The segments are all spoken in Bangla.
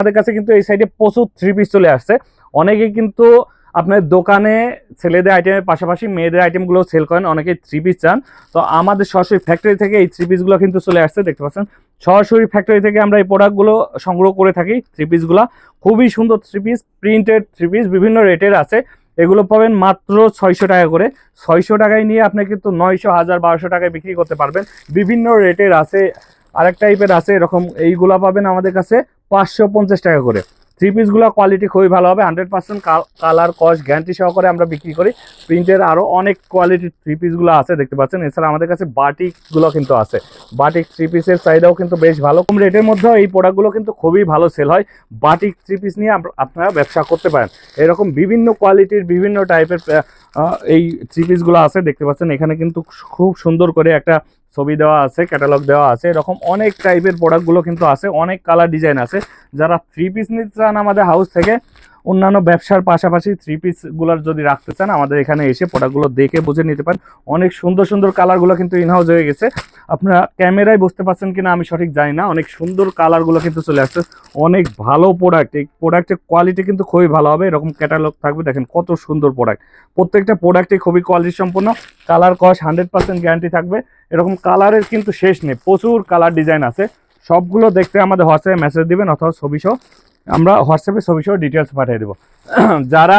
আমাদের কাছে কিন্তু এই সাইডে প্রচুর থ্রি পিস চলে আসছে। অনেকে কিন্তু আপনার দোকানে ছেলেদের আইটেমের পাশাপাশি মেয়েদের আইটেমগুলো সেল করেন অনেকে থ্রি পিস চান। তো আমাদের সরাসরি ফ্যাক্টরি থেকে এই থ্রি পিসগুলো কিন্তু চলে আসছে, দেখতে পাচ্ছেন? সরাসরি ফ্যাক্টরি থেকে আমরা এই প্রোডাক্টগুলো সংগ্রহ করে থাকি থ্রি পিসগুলো খুবই সুন্দর three piece printed three piece বিভিন্ন রেটের আছে। এগুলো পাবেন মাত্র ছয়শো টাকা করে। ছয়শো টাকায় নিয়ে আপনি কিন্তু নয়শো, হাজার, বারোশো টাকায় বিক্রি করতে পারবেন। বিভিন্ন রেটের আছে, আরেক টাইপের আছে, এরকম এইগুলা পাবেন আমাদের কাছে। পাঁচশো পঞ্চাশ টাকা করে। থ্রি পিসগুলো কোয়ালিটি খুবই ভালো হবে hundred percent colour cost guarantee সহকারে আমরা বিক্রি করি। প্রিন্টের আরও অনেক কোয়ালিটির থ্রি পিসগুলো আছে, দেখতে পাচ্ছেন। এছাড়া আমাদের কাছে বাটিকগুলো কিন্তু আছে। বাটিক থ্রি পিসের চাহিদাও কিন্তু বেশ ভালো। কম রেটের মধ্যেও এই প্রোডাক্টগুলো কিন্তু খুবই ভালো সেল হয়। বাটিক থ্রি পিস নিয়ে আপনারা ব্যবসা করতে পারেন। এরকম বিভিন্ন কোয়ালিটির বিভিন্ন টাইপের এই থ্রি পিসগুলো আছে, দেখতে পাচ্ছেন। এখানে কিন্তু খুব সুন্দর করে একটা ছবি দেওয়া আছে ক্যাটালগ দেওয়া আছে, এরকম অনেক টাইপের প্রোডাক্টগুলো কিন্তু আছে, অনেক কালার ডিজাইন আছে। যারা থ্রি পিস নিতে চান আমাদের হাউস থেকে অন্যান্য ব্যবসার পাশাপাশি থ্রি পিসগুলোর যদি রাখতে চান, আমাদের এখানে এসে প্রোডাক্টগুলো দেখে বুঝে নিতে পারেন। অনেক সুন্দর সুন্দর কালারগুলো কিন্তু ইনহাউস হয়ে গেছে। আপনারা ক্যামেরায় বুঝতে পারছেন কিনা আমি সঠিক জানি না। অনেক সুন্দর কালারগুলো কিন্তু চলে আসছে। অনেক ভালো প্রোডাক্ট এই প্রোডাক্টের কোয়ালিটি কিন্তু খুবই ভালো হবে। এরকম ক্যাটালগ থাকবে। দেখেন কত সুন্দর প্রোডাক্ট প্রত্যেকটা প্রোডাক্টে খুবই কোয়ালিটি সম্পন্ন। Colour cost hundred percent guarantee থাকবে। এরকম কালারের কিন্তু শেষ নেই। প্রচুর কালার ডিজাইন আছে। সবগুলো দেখতে আমাদের হোয়াটসঅ্যাপে মেসেজ দিবেন অথবা ছবি সহ। আমরা হোয়াটসঅ্যাপে ছবি সহ ডিটেলস পাঠিয়ে দেবো। যারা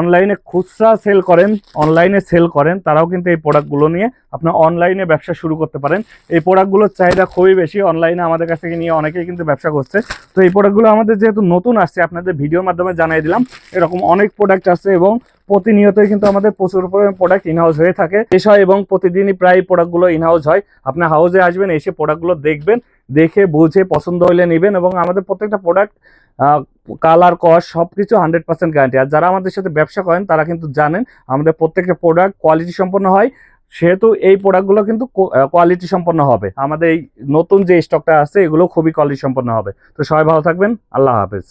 অনলাইনে খুচরা সেল করেন অনলাইনে সেল করেন, তারাও কিন্তু এই প্রোডাক্টগুলো নিয়ে আপনার অনলাইনে ব্যবসা শুরু করতে পারেন। এই প্রোডাক্টগুলোর চাহিদা খুবই বেশি অনলাইনে আমাদের কাছ থেকে নিয়ে অনেকেই কিন্তু ব্যবসা করছে। তো এই প্রোডাক্টগুলো আমাদের যেহেতু নতুন আসছে, আপনাদের ভিডিওর মাধ্যমে জানিয়ে দিলাম, এরকম অনেক প্রোডাক্ট আছে এবং প্রতিনিয়তই কিন্তু আমাদের প্রচুর পরিমাণে প্রোডাক্ট ইনহাউস হয়ে থাকে। শেষ হয় এবং প্রতিদিনই প্রায় প্রোডাক্টগুলো ইনহাউস হয়। আপনার হাউসে আসবেন, এসে প্রোডাক্টগুলো দেখবেন, দেখে বুঝে পছন্দ হলে নেবেন এবং আমাদের প্রত্যেকটা প্রোডাক্ট কালার কস সব কিছু হান্ড্রেড পার্সেন্ট গ্যারান্টি আর যারা আমাদের সাথে ব্যবসা করেন, তারা কিন্তু জানেন আমাদের প্রত্যেকটা প্রোডাক্ট কোয়ালিটি সম্পন্ন হয়। সেহেতু এই প্রোডাক্টগুলো কিন্তু কোয়ালিটি সম্পন্ন হবে। আমাদের এই নতুন যে স্টকটা আছে এগুলো খুবই কোয়ালিটি সম্পন্ন হবে। তো সবাই ভালো থাকবেন। আল্লাহ হাফেজ।